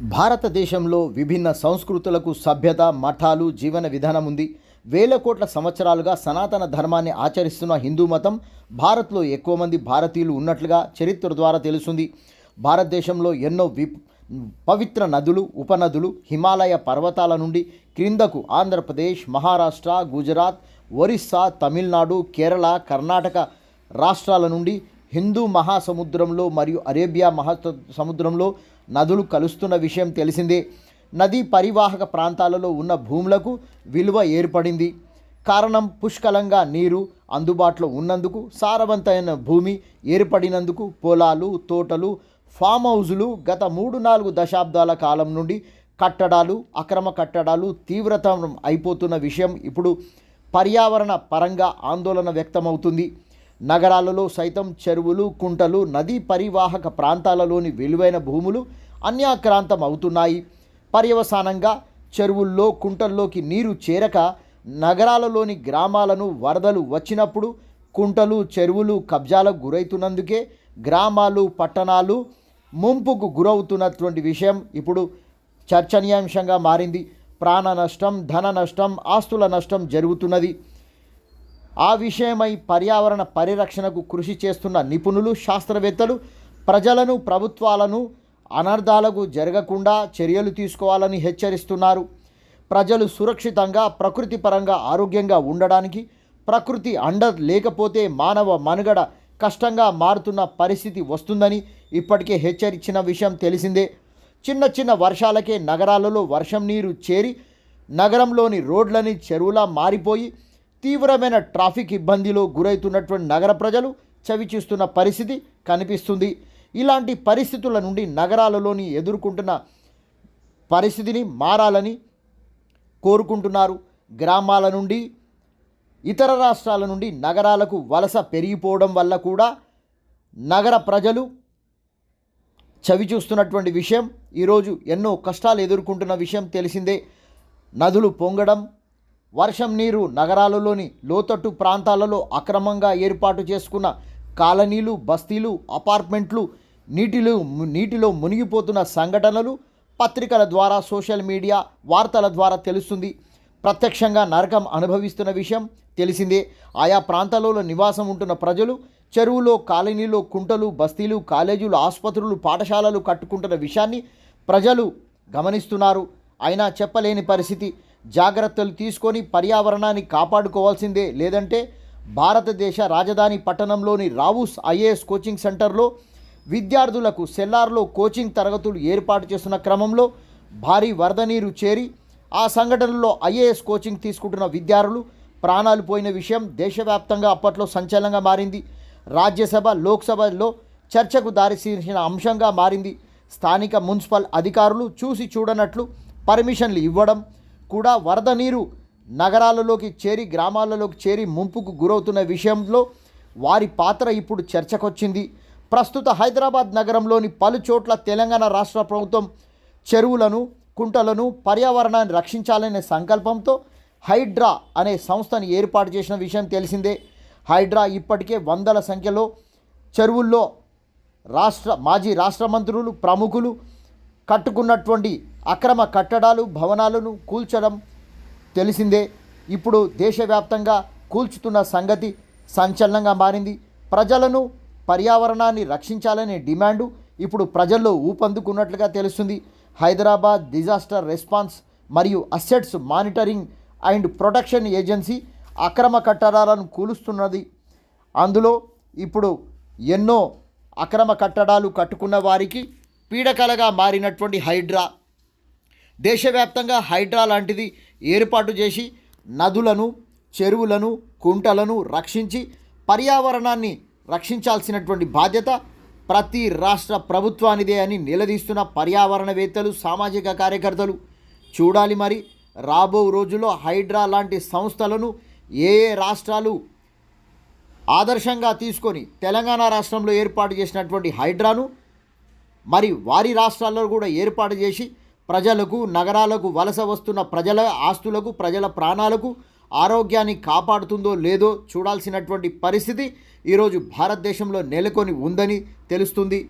భారతదేశంలో విభిన్న సంస్కృతులకు సభ్యత మఠాలు జీవన విధానం ఉంది. వేల కోట్ల సంవత్సరాలుగా సనాతన ధర్మాన్ని ఆచరిస్తున్న హిందూ మతం భారత్లో ఎక్కువ మంది భారతీయులు ఉన్నట్లుగా చరిత్ర ద్వారా తెలుస్తుంది. భారతదేశంలో ఎన్నో వి పవిత్ర నదులు ఉపనదులు హిమాలయ పర్వతాల నుండి క్రిందకు ఆంధ్రప్రదేశ్ మహారాష్ట్ర గుజరాత్ ఒరిస్సా తమిళనాడు కేరళ కర్ణాటక రాష్ట్రాల నుండి హిందూ మహాసముద్రంలో మరియు అరేబియా మహా సముద్రంలో నదులు కలుస్తున్న విషయం తెలిసిందే. నదీ పరివాహక ప్రాంతాలలో ఉన్న భూములకు విలువ ఏర్పడింది. కారణం పుష్కలంగా నీరు అందుబాటులో ఉన్నందుకు సారవంతమైన భూమి ఏర్పడినందుకు పొలాలు తోటలు ఫామ్ హౌజులు గత మూడు నాలుగు దశాబ్దాల కాలం నుండి కట్టడాలు అక్రమ కట్టడాలు తీవ్రతరం అయిపోతున్న విషయం ఇప్పుడు పర్యావరణ పరంగా ఆందోళన వ్యక్తమవుతుంది. నగరాలలో సైతం చెరువులు కుంటలు నదీ పరివాహక ప్రాంతాలలోని విలువైన భూములు అన్యాక్రాంతం అవుతున్నాయి. పర్యవసానంగా చెరువుల్లో కుంటల్లోకి నీరు చేరక నగరాలలోని గ్రామాలను వరదలు వచ్చినప్పుడు కుంటలు చెరువులు కబ్జాలకు గురవుతున్నందుకే గ్రామాలు పట్టణాలు ముంపుకు గురవుతున్నటువంటి విషయం ఇప్పుడు చర్చనీయాంశంగా మారింది. ప్రాణ నష్టం ధన నష్టం ఆస్తుల నష్టం జరుగుతున్నది. ఆ విషయమై పర్యావరణ పరిరక్షణకు కృషి చేస్తున్న నిపుణులు శాస్త్రవేత్తలు ప్రజలను ప్రభుత్వాలను అనర్థాలకు జరగకుండా చర్యలు తీసుకోవాలని హెచ్చరిస్తున్నారు. ప్రజలు సురక్షితంగా ప్రకృతి పరంగా ఆరోగ్యంగా ఉండడానికి ప్రకృతి అండ లేకపోతే మానవ మనుగడ కష్టంగా మారుతున్న పరిస్థితి వస్తుందని ఇప్పటికే హెచ్చరించిన విషయం తెలిసిందే. చిన్న చిన్న వర్షాలకే నగరాలలో వర్షం నీరు చేరి నగరంలోని రోడ్లని చెరువులా మారిపోయి తీవ్రమైన ట్రాఫిక్ ఇబ్బందిలో గురవుతున్నటువంటి నగర ప్రజలు చవిచూస్తున్న పరిస్థితి కనిపిస్తుంది. ఇలాంటి పరిస్థితుల నుండి నగరాలలోని ఎదుర్కొంటున్న పరిస్థితిని మారాలని కోరుకుంటున్నారు. గ్రామాల నుండి ఇతర రాష్ట్రాల నుండి నగరాలకు వలస పెరిగిపోవడం వల్ల కూడా నగర ప్రజలు చవి చూస్తున్నటువంటి విషయం ఈరోజు ఎన్నో కష్టాలు ఎదుర్కొంటున్న విషయం తెలిసిందే. నదులు పొంగడం వర్షం నీరు నగరాలలోని లోతట్టు ప్రాంతాలలో అక్రమంగా ఏర్పాటు చేసుకున్న కాలనీలు బస్తీలు అపార్ట్మెంట్లు నీటిలో నీటిలో మునిగిపోతున్న సంఘటనలు పత్రికల ద్వారా సోషల్ మీడియా వార్తల ద్వారా తెలుస్తుంది. ప్రత్యక్షంగా నరకం అనుభవిస్తున్న విషయం తెలిసిందే. ఆయా ప్రాంతాలలో నివాసం ఉంటున్న ప్రజలు చెరువులో కాలనీలో కుంటలు బస్తీలు కాలేజీలు ఆసుపత్రులు పాఠశాలలు కట్టుకుంటున్న విషయాన్ని ప్రజలు గమనిస్తున్నారు. అయినా చెప్పలేని పరిస్థితి. జాగ్రత్తలు తీసుకొని పర్యావరణాన్ని కాపాడుకోవాల్సిందే. లేదంటే భారతదేశ రాజధాని పట్టణంలోని రావుస్ ఐఏఎస్ కోచింగ్ సెంటర్లో విద్యార్థులకు సెల్లార్లో కోచింగ్ తరగతులు ఏర్పాటు చేస్తున్న క్రమంలో భారీ వరద నీరు చేరి ఆ సంఘటనలో ఐఏఎస్ కోచింగ్ తీసుకుంటున్న విద్యార్థులు ప్రాణాలు పోయిన విషయం దేశవ్యాప్తంగా అప్పట్లో సంచలనంగా మారింది. రాజ్యసభ లోక్సభలో చర్చకు దారితీసిన అంశంగా మారింది. స్థానిక మున్సిపల్ అధికారులు చూసి చూడనట్లు పర్మిషన్లు ఇవ్వడం కూడా వరద నీరు నగరాలలోకి చేరి గ్రామాలలోకి చేరి ముంపుకు గురవుతున్న విషయంలో వారి పాత్ర ఇప్పుడు చర్చకొచ్చింది. ప్రస్తుత హైదరాబాద్ నగరంలోని పలు చోట్ల తెలంగాణ రాష్ట్ర ప్రభుత్వం చెరువులను కుంటలను పర్యావరణాన్ని రక్షించాలనే సంకల్పంతో హైడ్రా అనే సంస్థని ఏర్పాటు చేసిన విషయం తెలిసిందే. హైడ్రా ఇప్పటికే వందల సంఖ్యలో చెరువుల్లో రాష్ట్ర మాజీ రాష్ట్ర మంత్రులు ప్రముఖులు కట్టుకున్నటువంటి అక్రమ కట్టడాలు భవనాలను కూల్చడం తెలిసిందే. ఇప్పుడు దేశవ్యాప్తంగా కూల్చుతున్న సంగతి సంచలనంగా మారింది. ప్రజలను పర్యావరణాన్ని రక్షించాలనే డిమాండు ఇప్పుడు ప్రజల్లో ఊపందుకున్నట్లుగా తెలుస్తుంది. హైదరాబాద్ డిజాస్టర్ రెస్పాన్స్ మరియు assets monitoring and protection agency అక్రమ కట్టడాలను కూలుస్తున్నది. అందులో ఇప్పుడు ఎన్నో అక్రమ కట్టడాలు కట్టుకున్న వారికి పీడకలగా మారినటువంటి హైడ్రా దేశవ్యాప్తంగా హైడ్రా లాంటిది ఏర్పాటు చేసి నదులను చెరువులను కుంటలను రక్షించి పర్యావరణాన్ని రక్షించాల్సినటువంటి బాధ్యత ప్రతి రాష్ట్ర ప్రభుత్వానిదే అని నిలదీస్తున్న పర్యావరణవేత్తలు సామాజిక కార్యకర్తలు. చూడాలి మరి రాబో రోజుల్లో హైడ్రా లాంటి సంస్థలను ఏ ఏ రాష్ట్రాలు ఆదర్శంగా తీసుకొని తెలంగాణ రాష్ట్రంలో ఏర్పాటు చేసినటువంటి హైడ్రాను మరి వారి రాష్ట్రాల్లో కూడా ఏర్పాటు చేసి ప్రజలకు నగరాలకు వలస వస్తున్న ప్రజల ఆస్తులకు ప్రజల ప్రాణాలకు ఆరోగ్యాన్ని కాపాడుతుందో లేదో చూడాల్సినటువంటి పరిస్థితి ఈరోజు భారతదేశంలో నెలకొని ఉందని తెలుస్తుంది.